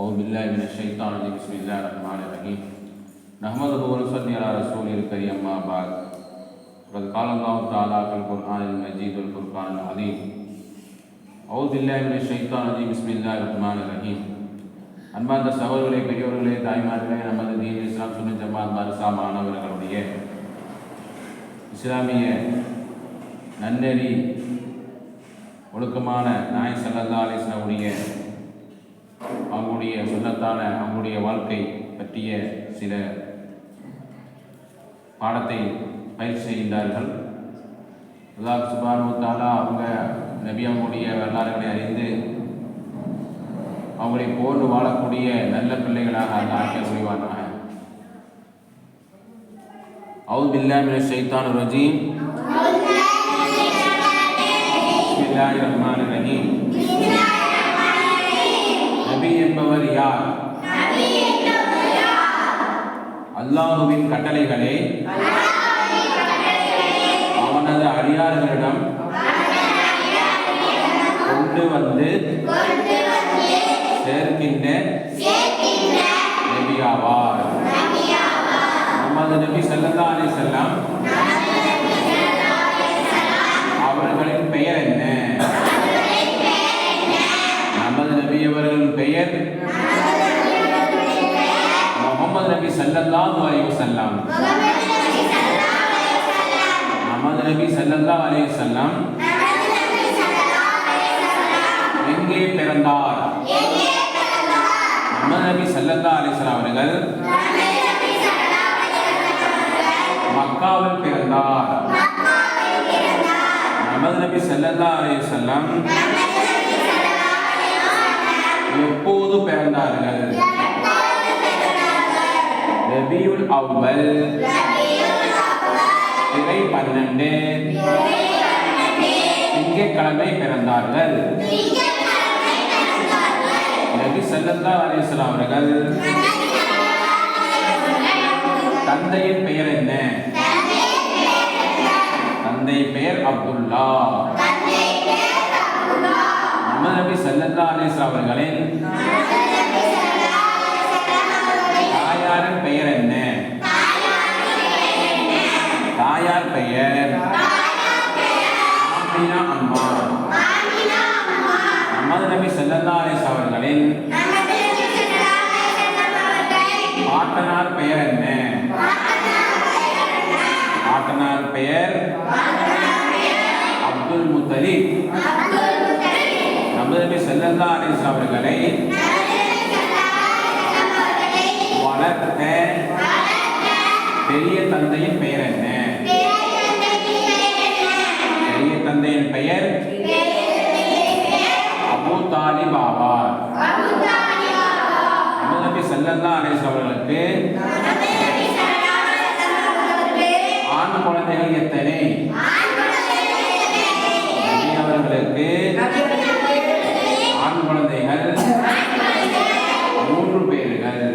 أعوذ بالله من الشيطان الرجيم بسم الله الرحمن الرحيم نحمده ونصلي على رسوله الكريم أما بعد فقد قال الله تعالى في القرآن المجيد والفرقان العظيم أعوذ بالله من الشيطان الرجيم بسم الله الرحمن الرحيم அன்பார்ந்த சகோதரர்களே பெரியோர்களே தாய்மார்களே நமது தீன் இஸ்லாம் சுன்ன ஜமாத் மருசா மாணவர்களுடைய இஸ்லாமிய நன்னெறி ஒழுக்கமான நாய் சல்லல்லா அலிஸ்லாமுடைய அவங்களுடைய சுண்ணத்தான அவங்களுடைய வாழ்க்கை பற்றிய சில பாடத்தை பயிற்சி செய்கின்றார்கள். அல்லாஹ் சுபானு தாலா அவங்க நபி அவங்களுடைய வரலாறுகளை அறிந்து அவங்களை போன்று வாழக்கூடிய நல்ல பிள்ளைகளாக அந்த ஆக்கிய புரிவானாக. அவுது பில்லா மின ஷைத்தான் ரஜீம். பிஸ்மில்லாஹிர் ரஹ்மானிர் ரஹீம். அல்லாஹுவின் கட்டளைகளை. அவனது அடியார்களிடம் கொண்டு வந்து சேர்க்கின்ற நபியாவார். நமது நபி ஸல்லல்லாஹு அலைஹி நபி ஸல்லல்லாஹு அலைஹி வஸல்லம் நமது நபி ஸல்லல்லாஹு அலைஹி வஸல்லம் எங்கே பிறந்தார் நமது நபி ஸல்லல்லாஹு அலைஹி வஸல்லம் அவர்கள் மக்காவில் பிறந்தார் நமது நபி ஸல்லல்லாஹு அலைஹி வஸல்லம் எப்போது பிறந்தார்கள் ரபியுல் அவ்வல். திரை பன்னெண்டு. திங்கட்கிழமை பிறந்தார்கள். நபி ஸல்லல்லாஹு அலைஹி வஸல்லம் அவர்கள். தந்தையின் பெயர் என்ன? தந்தை பெயர் அப்துல்லா. முகமது நபி ஸல்லல்லாஹு அலைஹி வஸல்லம் அவர்களின் தாயாரின் பெயர் என்ன? தாயார் பெயர்? அம்மா முகமது நபி செல்லந்தாரிஸ் அவர்களின் பாட்டனார் பெயர் என்ன? பாட்டனார் பெயர்? அப்துல் முத்தலி நமது நபி செல்லந்தாரிஸ் அவர்களை நமது நபி அவர்களுக்கு ஆண் குழந்தைகள் எத்தனை? அவர்களுக்கு. ஆண் குழந்தைகள். மூன்று பேர்கள்.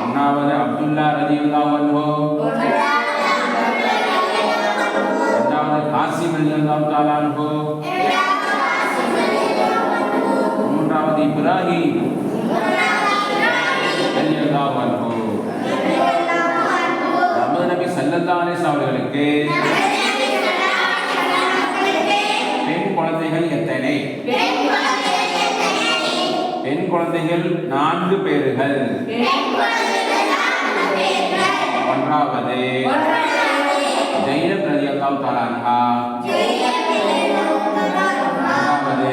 ஒன்னாவது அப்துல்லா ரதியுல்லா அன்ஹு. இரண்டாவது காசிம் ரதியுல்லா தாலான்ஹோ மூன்றாவது இப்ராஹிம். நமது அவர்களுக்கு பெண் குழந்தைகள் எத்தனை? பெண் குழந்தைகள் நான்கு பேர்கள். ஒன்றாவது. ஜெயினப் ரலியல்லாஹு தஆலா அன்ஹா இரண்டாவது.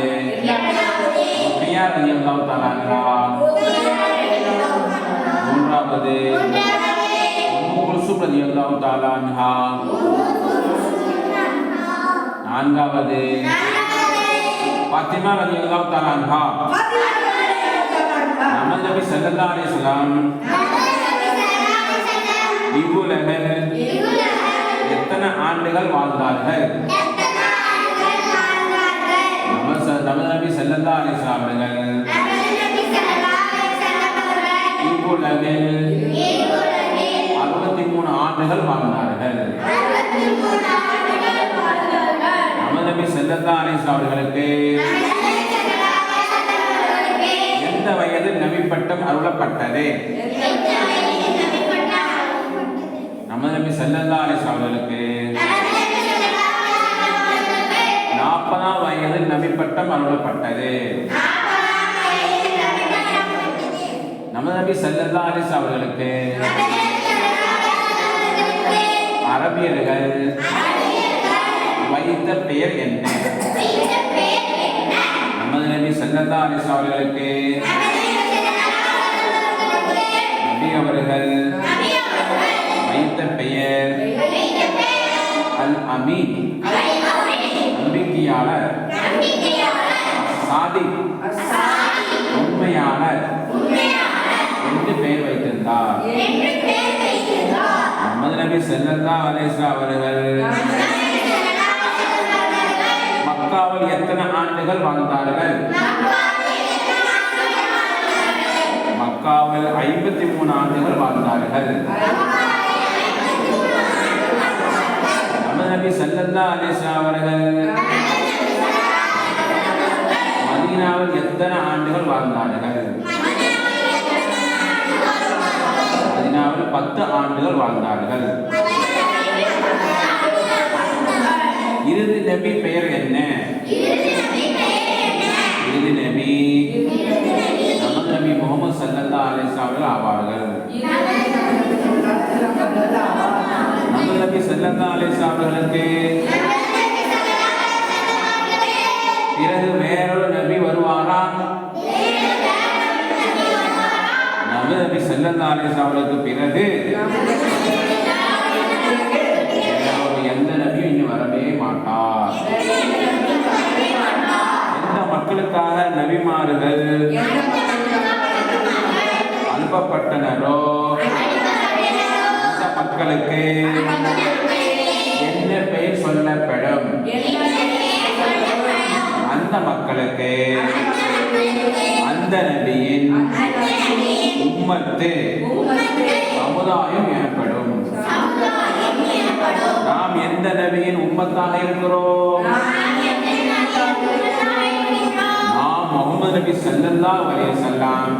ருக்கியா ரலியல்லாஹு தஆலா அன்ஹா மூன்றாவது. உம்மு குல்சும் ரலியல்லாஹு தஆலா அன்ஹா நான்காவது பாத்திமா ரலியல்லாஹு தஆலா அன்ஹா நமது நபி ஸல்லல்லாஹு அலைஹி வஸல்லம் இவ்வுலகில் எத்தனை ஆண்டுகள் வாழ்ந்தார்கள் நமது ச- நமது நபி ஸல்லல்லாஹு அலைஹி வஸல்லம் அவர்கள் இவ்வுலகில் அறுபத்தி மூணு ஆண்டுகள் வாழ்ந்தார்கள் நமது நபி ஸல்லல்லாஹு அவர்களுக்கு. எந்த வயதில் நவிப்பட்டம் அருளப்பட்டது? நமது நபி அலிஸ் அவர்களுக்கு. நாற்பதாம் வயதில் நபி அருளப்பட்டது. நமது நபி அலிஸ் அவர்களுக்கு. அரபியர்கள் வைத்த பெயர் என்ன? நமது நபி சல்லல்லா அலிஸ் அவர்களுக்கு நபி அவர்கள் வைத்த பெயர் அல் அமீன் நம்பிக்கையாளர். சாதி. உண்மையாளர். என்று பெயர் வைத்திருந்தார். செல்லல்லா நபி அவர்கள். மக்காவில் எத்தனை ஆண்டுகள் வாழ்ந்தார்கள்? மக்காவில் ஐம்பத்தி மூணு ஆண்டுகள் வாழ்ந்தார்கள். நபி ஸல்லல்லாஹு அலேசா அவர்கள். மதீனாவில் எத்தனை ஆண்டுகள் வாழ்ந்தார்கள்? பத்து ஆண்டுகள் வாழ்ந்தார்கள். இறுதி நபி பெயர் என்ன? இறுதி நபி. நமது நபி முகமது சல்லல்லா அலிஸ்லாம் ஆவார்கள். நமது நபி சல்லல்லா அலிஸ்லாமர்களுக்கு பிறகு வேறொரு நபி வருவாரா? நமது நபி சல்லல்லா அலிஸ்லாம் அவர்களுக்கு பிறகு எந்த நபியும் இனி வரவே மாட்டார். எந்த மக்களுக்காக நபிமார்கள் அனுப்பப்பட்டனரோ? அந்த மக்களுக்கு? என்ன பெயர் சொல்லப்படும்? அந்த மக்களுக்கு. அந்த நபியின் உம்மத்து சமுதாயம் எனப்படும். நாம் எந்த நபியின் உம்மத்தாக இருக்கிறோம்? நாம் முகமது நபி ஸல்லல்லாஹு அலைஹி வஸல்லம்.